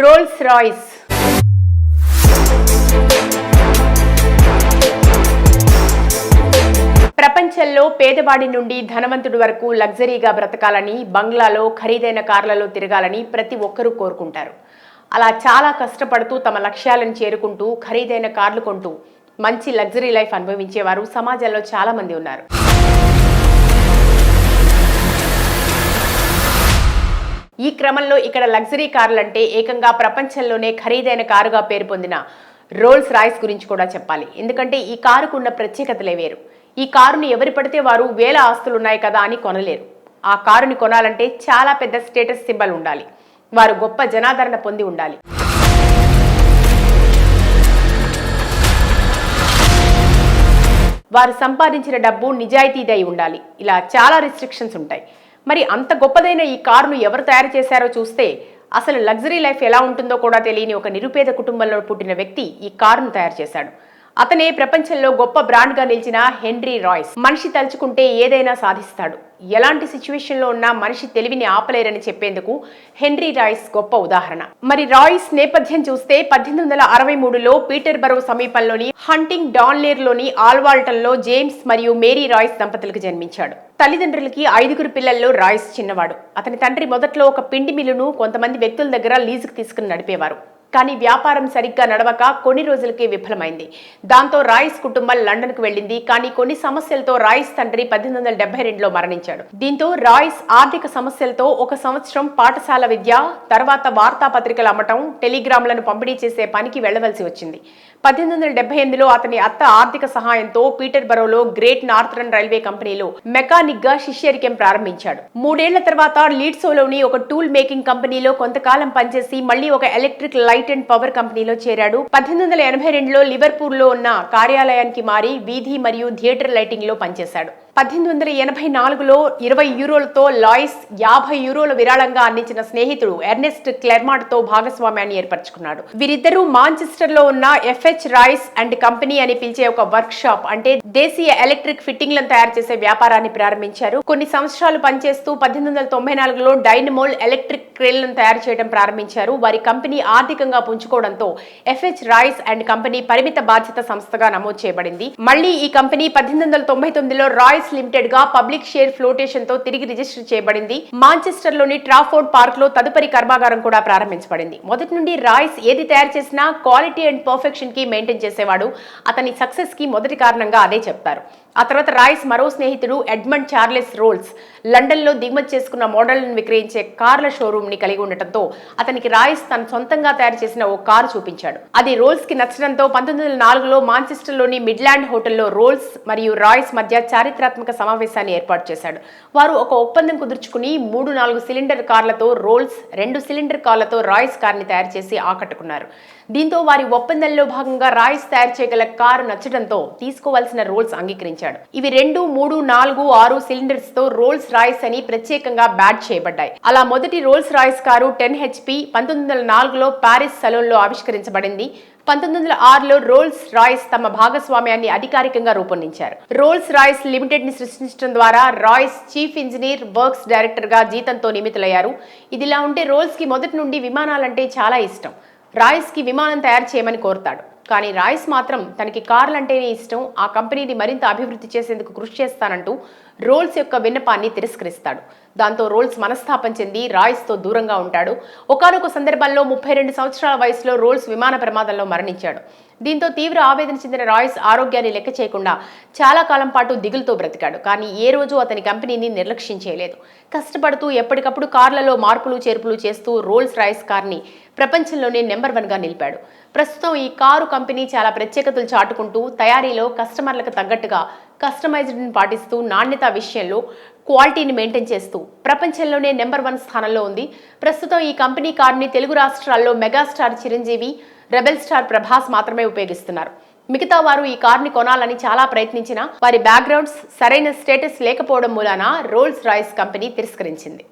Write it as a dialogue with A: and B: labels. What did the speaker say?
A: Rolls Royce ప్రపంచంలో పేదవాడి నుండి ధనవంతుడి వరకు లగ్జరీగా బ్రతకాలని బంగ్లాలో ఖరీదైన కార్లలో తిరగాలని ప్రతి ఒక్కరూ కోరుకుంటారు. అలా చాలా కష్టపడుతూ తమ లక్ష్యాలను చేరుకుంటూ ఖరీదైన కార్లు కొంటూ మంచి లగ్జరీ లైఫ్ అనుభవించేవారు సమాజంలో చాలామంది ఉన్నారు. ఈ క్రమంలో ఇక్కడ లగ్జరీ కార్లంటే ఏకంగా ప్రపంచంలోనే ఖరీదైన కారుగా పేరు పొందిన రోల్స్ రాయ్స్ గురించి కూడా చెప్పాలి. ఎందుకంటే ఈ కారుకు ఉన్న ప్రత్యేకతలే వేరు. ఈ కారుని ఎవరు పడితే వారు వేల ఆస్తులు ఉన్నాయి కదా అని కొనలేరు. ఆ కారుని కొనాలంటే చాలా పెద్ద స్టేటస్ సింబల్ ఉండాలి. వారు గొప్ప జనాదరణ పొంది ఉండాలి. వారు సంపాదించిన డబ్బు నిజాయితీదై ఉండాలి. ఇలా చాలా రిస్ట్రిక్షన్స్ ఉంటాయి. మరి అంత గొప్పదైన ఈ కారును ఎవరు తయారు చేశారో చూస్తే అసలు లగ్జరీ లైఫ్ ఎలా ఉంటుందో కూడా తెలియని ఒక నిరుపేద కుటుంబంలో పుట్టిన వ్యక్తి ఈ కారును తయారు చేశాడు. అతనే ప్రపంచంలో గొప్ప బ్రాండ్గా నిలిచిన హెన్రీ రాయ్స్. మనిషి తలుచుకుంటే ఏదైనా సాధిస్తాడు. ఎలాంటి సిచ్యువేషన్లో ఉన్నా మనిషి తెలివిని ఆపలేరని చెప్పేందుకు హెన్రీ రాయిస్ గొప్ప ఉదాహరణ. మరి రాయిస్ నేపథ్యం చూస్తే పద్దెనిమిది వందల అరవై మూడులో పీటర్ బరో సమీపంలోని హంటింగ్ డాన్లేర్లోని ఆల్వాల్టన్లో జేమ్స్ మరియు మేరీ రాయిస్ దంపతులకు జన్మించాడు. తల్లిదండ్రులకి ఐదుగురు పిల్లల్లో రాయిస్ చిన్నవాడు. అతని తండ్రి మొదట్లో ఒక పిండి మిల్లును కొంతమంది వ్యక్తుల దగ్గర లీజుకు తీసుకుని నడిపేవారు. కానీ వ్యాపారం సరిగ్గా నడవక కొన్ని రోజులకే విఫలమైంది. దాంతో రాయిస్ కుటుంబం లండన్కు వెళ్ళింది. కానీ కొన్ని సమస్యలతో రాయిస్ తండ్రి పద్దెనిమిది వందల డెబ్బై రెండులో మరణించాడు. దీంతో రాయిస్ ఆర్థిక సమస్యలతో ఒక సంవత్సరం పాఠశాల విద్య తర్వాత వార్తాపత్రికలు అమ్మటం టెలిగ్రామ్లను పంపిణీ చేసే పనికి వెళ్ళవలసి వచ్చింది. పద్దెనిమిది వందల డెబ్బై ఎనిమిదిలో అతని అత్త ఆర్థిక సహాయంతో పీటర్ బరోలో గ్రేట్ నార్థరన్ రైల్వే కంపెనీలో మెకానిక్గా శిష్యరికం ప్రారంభించాడు. మూడేళ్ళ తర్వాత లీడ్సోలోని ఒక టూల్ మేకింగ్ కంపెనీలో కొంతకాలం పనిచేసి మళ్ళీ ఒక ఎలక్ట్రిక్ లైట్ అండ్ పవర్ కంపెనీలో చేరాడు. పద్దెనిమిది వందల ఎనభై రెండులో లివర్పూల్లో ఉన్న కార్యాలయానికి మారి వీధి మరియు థియేటర్ లైటింగ్లో పనిచేశాడు. పద్దెనిమిది వందల ఎనభై నాలుగులో ఇరవై యూరోలతో లాయిస్ యాభై యూరోల విరాళంగా అందించిన స్నేహితుడు ఎర్నెస్ట్ క్లెర్మాట్తో భాగస్వామ్యాన్ని ఏర్పరచుకున్నాడు. వీరిద్దరూ మాంచెస్టర్లో ఉన్న ఎఫ్హెచ్ రాయిస్ అండ్ కంపెనీ అని పిలిచే ఒక వర్క్ షాప్ అంటే దేశీయ ఎలక్ట్రిక్ ఫిట్టింగ్లను తయారు చేసే వ్యాపారాన్ని ప్రారంభించారు. కొన్ని సంవత్సరాలు పనిచేస్తూ పద్దెనిమిది వందల తొంభై నాలుగులో డైనమోల్ ఎలక్ట్రిక్ క్రేన్లను తయారు చేయడం ప్రారంభించారు. వారి కంపెనీ ఆర్థికంగా పుంజుకోవడంతో ఎఫ్హెచ్ రాయిస్ అండ్ కంపెనీ పరిమిత బాధ్యత సంస్థగా నమోదు చేయబడింది. మళ్ళీ ఈ కంపెనీ పద్దెనిమిది వందల తొంభై తొమ్మిదిలో రాయిస్ లిమిటెడ్గా పబ్లిక్ షేర్ ఫ్లోటేషన్తో తిరిగి రిజిస్టర్ చేయబడింది. మాంచెస్టర్లోని ట్రాఫోర్డ్ పార్క్లో తదుపరి కర్మాగారం కూడా ప్రారంభించబడింది. మొదటి నుండి రాయిస్ ఏది తయారు చేసినా క్వాలిటీ అండ్ పర్ఫెక్షన్కి మెయింటైన్ చేసేవాడు. అతని సక్సెస్కి మొదటి కారణంగా అదే చెప్తారు ఆ తర్వాత రాయిస్ మరో స్నేహితుడు ఎడ్మండ్ చార్లెస్ రోల్స్ లండన్లో దిగుమతి చేసుకున్న మోడళ్ళను విక్రయించే కార్ల షోరూమ్ని కలిగి ఉండటంతో అతనికి రాయిస్ తన సొంతంగా తయారు చేసిన ఓ కారు చూపించాడు. అది రోల్స్కి నచ్చడంతో పంతొమ్మిది వందల నాలుగులో మాంచెస్టర్లోని మిడ్లాండ్ హోటల్లో రోల్స్ మరియు రాయిస్ మధ్య చారిత్రాత్మక సమావేశాన్ని ఏర్పాటు చేశాడు. వారు ఒక ఒప్పందం కుదుర్చుకుని మూడు నాలుగు సిలిండర్ కార్లతో రోల్స్ రెండు సిలిండర్ కార్లతో రాయిస్ కార్ని తయారు చేసి ఆకట్టుకున్నారు. దీంతో వారి ఒప్పందంలో భాగంగా రాయిస్ తయారు చేయగల కారు నచ్చడంతో తీసుకోవాల్సిన రోల్స్ అంగీకరించారు చేశాడు. ఇవి రెండు మూడు నాలుగు ఆరు సిలిండర్స్తో రోల్స్ రాయ్స్ అని ప్రత్యేకంగా బ్యాడ్ చేయబడ్డాయి. అలా మొదటి Rolls Royce car ten HP పంతొమ్మిది వందల నాలుగులో ప్యారిస్ సలోన్లో ఆవిష్కరించబడింది. పంతొమ్మిది వందల ఆరులో రోల్స్ రాయ్స్ తమ భాగస్వామ్యాన్ని అధికారికంగా రూపొందించారు. రోల్స్ రాయ్స్ లిమిటెడ్ని సృష్టించడం ద్వారా రాయ్స్ చీఫ్ ఇంజనీర్ వర్క్స్ డైరెక్టర్గా జీతంతో నియమితులయ్యారు. ఇదిలా ఉంటే రోల్స్కి మొదటి నుండి విమానాలంటే చాలా ఇష్టం. రాయ్స్కి విమానం తయారు చేయమని కోరుతాడు. కానీ రాయిస్ మాత్రం తనకి కార్లంటేనే ఇష్టం. ఆ కంపెనీని మరింత అభివృద్ధి చేసేందుకు కృషి చేస్తానంటూ రోల్స్ యొక్క విన్నపాన్ని తిరస్కరిస్తాడు. దాంతో రోల్స్ మనస్తాపం చెంది రాయిస్తో దూరంగా ఉంటాడు. ఒకనొక సందర్భంలో ముప్పై రెండు సంవత్సరాల వయసులో రోల్స్ విమాన ప్రమాదంలో మరణించాడు. దీంతో తీవ్ర ఆవేదన చెందిన రాయిస్ ఆరోగ్యాన్ని లెక్క చేయకుండా చాలా కాలం పాటు దిగులుతో బ్రతికాడు. కానీ ఏ రోజు అతని కంపెనీని నిర్లక్ష్యం చేయలేదు. కష్టపడుతూ ఎప్పటికప్పుడు కార్లలో మార్పులు చేర్పులు చేస్తూ రోల్స్ రాయిస్ కార్ని ప్రపంచంలోనే నెంబర్ వన్గా నిలిపాడు. ప్రస్తుతం ఈ కారు కంపెనీ చాలా ప్రత్యేకతలు చాటుకుంటూ తయారీలో కస్టమర్లకు తగ్గట్టుగా కస్టమైజ్డ్ని పాటిస్తూ నాణ్యత విషయంలో క్వాలిటీని మెయింటైన్ చేస్తూ ప్రపంచంలోనే నెంబర్ వన్ స్థానంలో ఉంది. ప్రస్తుతం ఈ కంపెనీ కార్ని తెలుగు రాష్ట్రాల్లో megastar Chiranjeevi rebel star Prabhas మాత్రమే ఉపయోగిస్తున్నారు. మిగతా వారు ఈ కార్ని కొనాలని చాలా ప్రయత్నించినా వారి బ్యాక్గ్రౌండ్స్ సరైన స్టేటస్ లేకపోవడం మూలాన రోల్స్ రాయిస్ కంపెనీ తిరస్కరించింది.